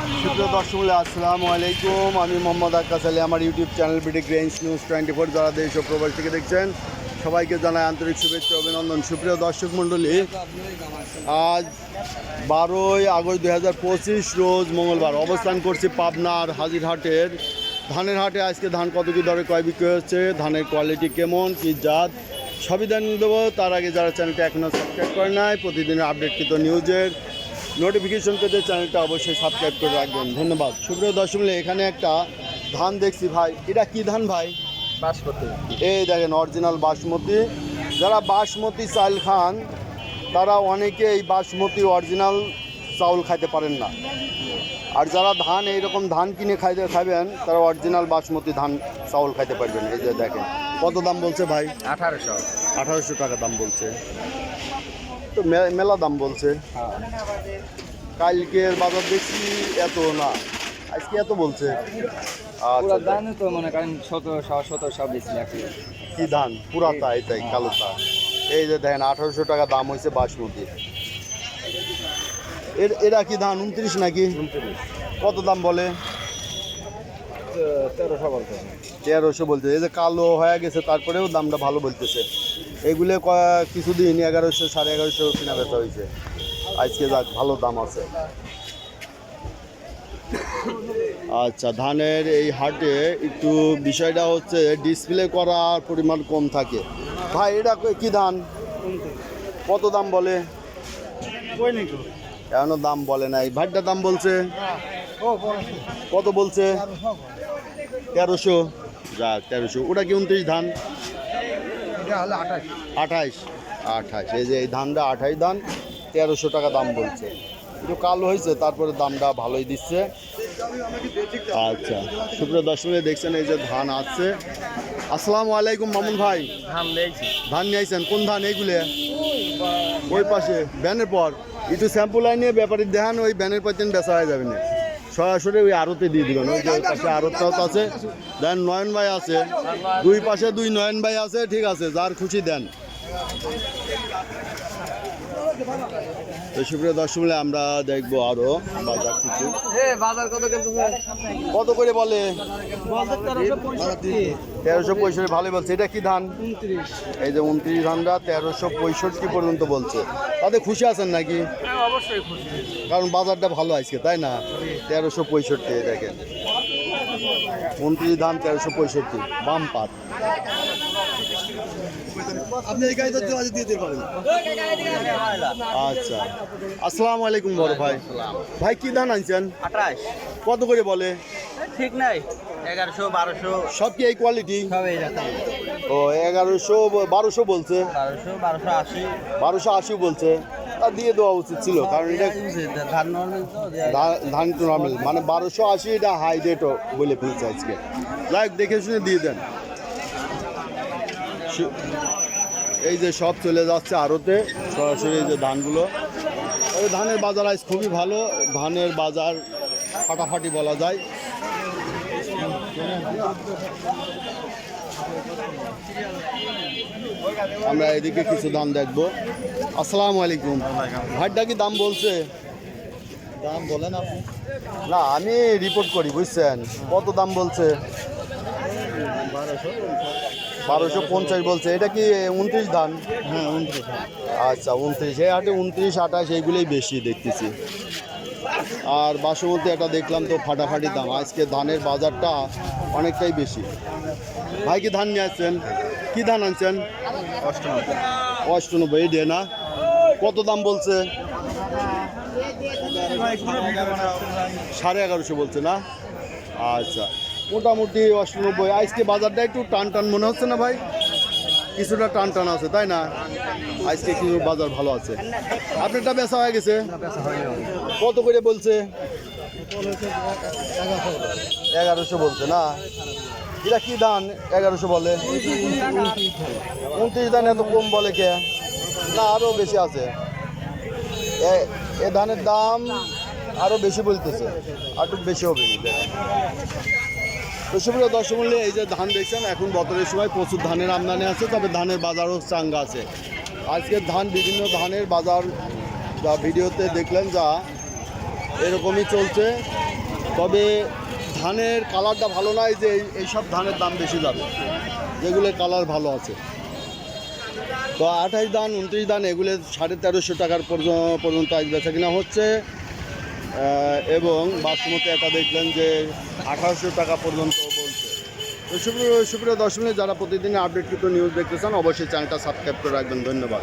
সুপ্রিয় দর্শক মূল্য, আসসালামু আলাইকুম। আমি মোহাম্মদ আক্কাস আলী। আমার YouTube channel BD greens news twenty four যারা দেশ ও প্রবাস থেকে দেখছেন সবাইকে জানাই আন্তরিক শুভেচ্ছা অভিনন্দন। সুপ্রিয় দর্শক মণ্ডলী আজ বারোই আগস্ট দুই হাজার পঁচিশ রোজ মঙ্গলবার। অবস্থান করছি পাবনার হাজিরহাটের। ধানের হাটে আজকে ধান কত কি দরে কয় বিক্রি হচ্ছে ধানের কোয়ালিটি কেমন কি জাত সবই জানিয়ে দেবো। তার আগে যারা চ্যানেলটা এখনও সাবস্ক্রাইব করে নাই প্রতিদিনের আপডেটকৃত নিউজের নোটিফিকেশন পেতে চ্যানেলটা অবশ্যই সাবস্ক্রাইব করে রাখবেন। ধন্যবাদ। সুপ্রিয় দর্শক এখানে একটা ধান দেখছি ভাই। এটা কি ধান ভাই? বাসমতি। এই দেখেন অরিজিনাল বাসমতি। যারা বাসমতি চাল খান তারা অনেকে এই বাসমতি অরিজিনাল চাউল খাইতে পারেন না। আর যারা ধান এইরকম ধান কিনে খাইতে খাবেন তারা অরিজিনাল বাসমতি ধান চাউল খাইতে পারবেন। এই যে দেখেন কত দাম বলছে ভাই? আঠারোশো। আঠারোশো টাকা দাম বলছে। তো মেলা দাম বলছে। কালকের বাজার দেখছি এত না আজকে এত বলছে। পুরো আচ্ছা তো মনে করেন সতেরোশো বেশি কি ধান পুরাতা এটাই কালোটা এই যে দেখেন আঠারোশো টাকা দাম হয়েছে বাসমতি। এর এরা কি ধান উনত্রিশ নাকি? কত দাম বলে? তেরোশো বলতে তেরোশো বলছে। এই যে কালো হয়ে গেছে তারপরেও দামটা ভালো বলতেছে। এগুলো কিছুদিন এগারোশো সাড়ে এগারোশো কিনা বেচা হয়েছে। আজকে যাক ভালো দাম আছে। আচ্ছা ধানের এই হাটে একটু বিষয়টা হচ্ছে ডিসপ্লে করার পরিমাণ কম থাকে। ভাই এটা কি ধান? কত দাম বলে? এখনও দাম বলে নাই। ভাইটার দাম বলছে? কত বলছে? তেরোশো। যাক তেরোশো। ওটা কি উনত্রিশ ধান? আঠাইশ আঠাইশ এই যে এই ধানটা আঠাইশ ধান তেরোশো টাকা দাম বলছে। একটু কালো হয়েছে তারপরে দামটা ভালোই দিচ্ছে। আচ্ছা সুপ্রিয় দর্শকে দেখছেন এই যে ধান আছে। আসসালামু আলাইকুম মামুন ভাই। ধান দেখছি ধান নিয়ে আইছেন কোন ধান এইগুলো? ওই পাশে ব্যানের পর। একটু স্যাম্পল আইনে ব্যাপারী দেখান ওই ব্যানের পর বেচা হয়ে যাবে না। সরাসরি ওই আড়তে দিয়ে দিবেন। ওই যে পাশে আড়তটাও আছে, দেন নয়ন ভাই আছে, দুই পাশে দুই নয়ন ভাই আছে, ঠিক আছে, যার খুশি দেন। তো সুপ্রিয় দর্শক মিলে আমরা দেখব আরও বাজার কিছু। কত করে বলে? তেরোশো পঁয়ষট্টি। ভালোই বলছে। এটা কি ধান? এই যে উনত্রিশ ধানটা তেরোশো পঁয়ষট্টি পর্যন্ত বলছে। তাতে খুশি আছেন নাকি? অবশ্যই খুশি। কারণ বাজারটা ভালো আজকে তাই না? তেরোশো পঁয়ষট্টি দেখেন। উনত্রিশ ধান তেরোশো পঁয়ষট্টি বাম আপনি এই গাড়িটা দিয়ে দিতে পারেন। আচ্ছা। আসসালামু আলাইকুম বড় ভাই। ভাই কি ধান আনছেন? আঠাশ। কত করে বলে? ঠিক নাই। এগারোশো বারোশো। সব কি এই কোয়ালিটি ও এগারোশো বারোশো বলছে। বারোশো বারোশো আশি। বারোশো আশি বলছে। তা দিয়ে দেওয়া উচিত ছিল কারণ এটা ধান নর্মাল ধান নর্মাল মানে বারোশো আশি এটা হাই রেটও বলে ফেলছে আজকে। যাই দেখে শুনে দিয়ে দেন। এই যে সব চলে যাচ্ছে আড়তে সরাসরি এই যে ধানগুলো। ওই ধানের বাজার আজ খুবই ভালো ধানের বাজার ফাটাফাটি বলা যায়। আমরা এদিকে কিছু দাম দেখব। আসসালামু আলাইকুম। ভাইটা কি দাম বলছে? দাম বলেন আপনি। না আমি রিপোর্ট করি বুঝছেন? কত দাম বলছে? বারোশো। পঞ্চাশ বলছে। এটা কি উনত্রিশ ধান? হ্যাঁ উনত্রিশ আচ্ছা উনত্রিশ। এই হাটে উনত্রিশ আঠাশ এইগুলোই বেশি দেখতেছি। আর বাসমতি একটা দেখলাম তো ফাটাফাটি দাম। আজকে ধানের বাজারটা অনেকটাই বেশি। ভাই কি ধান নিয়ে আসছেন? কী ধান আনছেন? অষ্টানব্বই। এই দিয়ে না? কত দাম বলছে? সাড়ে এগারোশো বলছে না? আচ্ছা। মোটামুটি অষ্টানব্বই। আজকে বাজারটা একটু টান টান মনে হচ্ছে না ভাই? কিছুটা টান টান আছে, তাই না? আজকে কিছু বাজার ভালো আছে। আপনারটা বেচা হয়ে গেছে? কত করে বলছে? এগারোশো বলছে না? এটা কি ধান? এগারোশো বলে। উনত্রিশ ধান এত কম বলে কে? না আরও বেশি আছে। এ ধানের দাম আরও বেশি বলতেছে। আর একটু বেশি হবে। তো সুপ্রিয় দর্শক মূল্যে এই যে ধান দেখছেন, এখন বতরের সময় প্রচুর ধানের আমদানি আছে, তবে ধানের বাজারও চাঙ্গা আছে। আজকের ধান, বিভিন্ন ধানের বাজার যা ভিডিওতে দেখলেন যা, এরকমই চলছে। তবে ধানের কালারটা ভালো নয় যে এই- এইসব ধানের দাম বেশি যাবে, যেগুলোর কালার ভালো আছে। তো আঠাশ দান উনত্রিশ দান এগুলো সাড়ে তেরোশো টাকার পর্য- পর্যন্ত আজ বেচা কিনা হচ্ছে। এবং বাসমতি এটা দেখলেন যে আঠাশশো টাকা পর্যন্ত বলছে। সুপ্রিয় সুপ্রিয় দর্শনে যারা প্রতিদিন আপডেটকৃত নিউজ দেখতে চান, অবশ্যই চ্যানেলটা সাবস্ক্রাইব করে রাখবেন। ধন্যবাদ।